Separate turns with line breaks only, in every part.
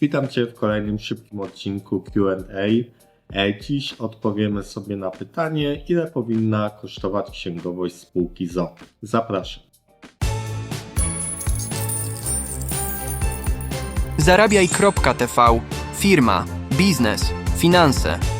Witam Cię w kolejnym szybkim odcinku QA. E, Dziś odpowiemy sobie na pytanie, ile powinna kosztować księgowość spółki ZO. Zapraszam.
Zarabiaj.tv Firma, biznes, finanse.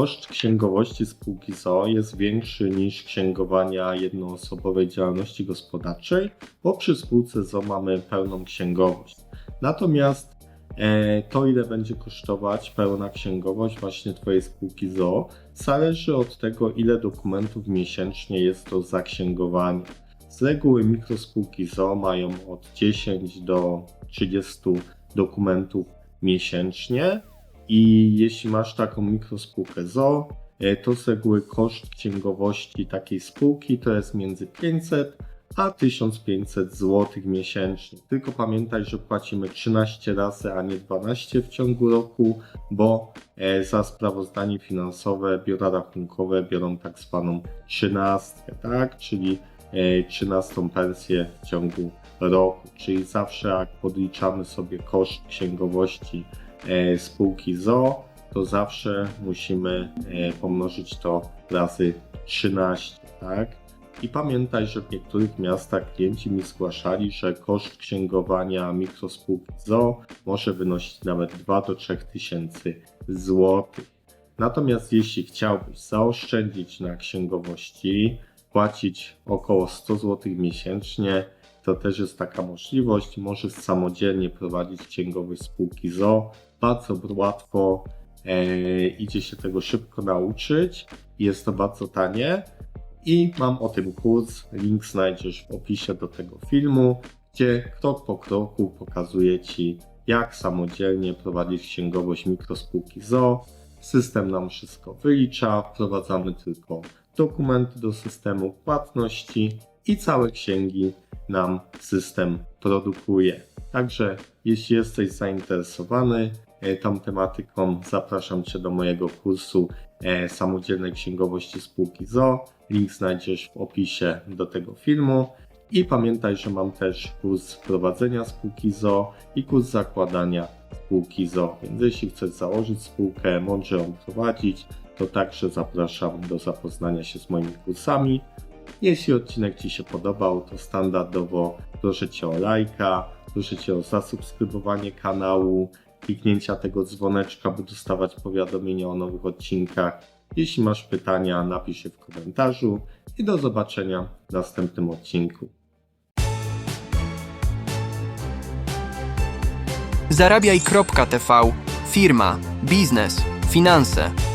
Koszt księgowości spółki ZO jest większy niż księgowania jednoosobowej działalności gospodarczej, bo przy spółce ZO mamy pełną księgowość. Natomiast e, to, ile będzie kosztować pełna księgowość właśnie Twojej spółki ZO, zależy od tego, ile dokumentów miesięcznie jest to zaksięgowanie. Z reguły mikrospółki ZO mają od 10 do 30 dokumentów miesięcznie. I jeśli masz taką mikrospółkę ZO, e, to z reguły koszt księgowości takiej spółki to jest między 500 a 1500 zł miesięcznie. Tylko pamiętaj, że płacimy 13 razy, a nie 12 w ciągu roku, bo e, za sprawozdanie finansowe biura rachunkowe biorą tak zwaną 13, tak? Czyli e, 13 pensję w ciągu roku. Czyli zawsze jak podliczamy sobie koszt księgowości e, spółki ZO, to zawsze musimy e, pomnożyć to razy 13, tak? I pamiętaj, że w niektórych miastach klienci mi zgłaszali, że koszt księgowania mikrospółki ZO może wynosić nawet 2 do 3 tysięcy złotych. Natomiast jeśli chciałbyś zaoszczędzić na księgowości, płacić około 100 zł miesięcznie, to też jest taka możliwość. Możesz samodzielnie prowadzić księgowość spółki ZO. Bardzo łatwo e, idzie się tego szybko nauczyć. Jest to bardzo tanie. I mam o tym kurs. Link znajdziesz w opisie do tego filmu, gdzie krok po kroku pokazuję Ci, jak samodzielnie prowadzić księgowość mikrospółki ZO. System nam wszystko wylicza, wprowadzamy tylko dokumenty do systemu płatności i całe księgi nam system produkuje. Także jeśli jesteś zainteresowany e, tą tematyką, zapraszam Cię do mojego kursu e, samodzielnej księgowości spółki ZO. Link znajdziesz w opisie do tego filmu. I pamiętaj, że mam też kurs prowadzenia spółki ZO i kurs zakładania spółki ZO. Więc jeśli chcesz założyć spółkę, mądrze ją prowadzić, to także zapraszam do zapoznania się z moimi kursami. Jeśli odcinek Ci się podobał, to standardowo proszę Cię o lajka, proszę Cię o zasubskrybowanie kanału, kliknięcia tego dzwoneczka, by dostawać powiadomienia o nowych odcinkach. Jeśli masz pytania, napisz je w komentarzu i do zobaczenia w następnym odcinku.
Zarabiaj.tv Firma, biznes, finanse.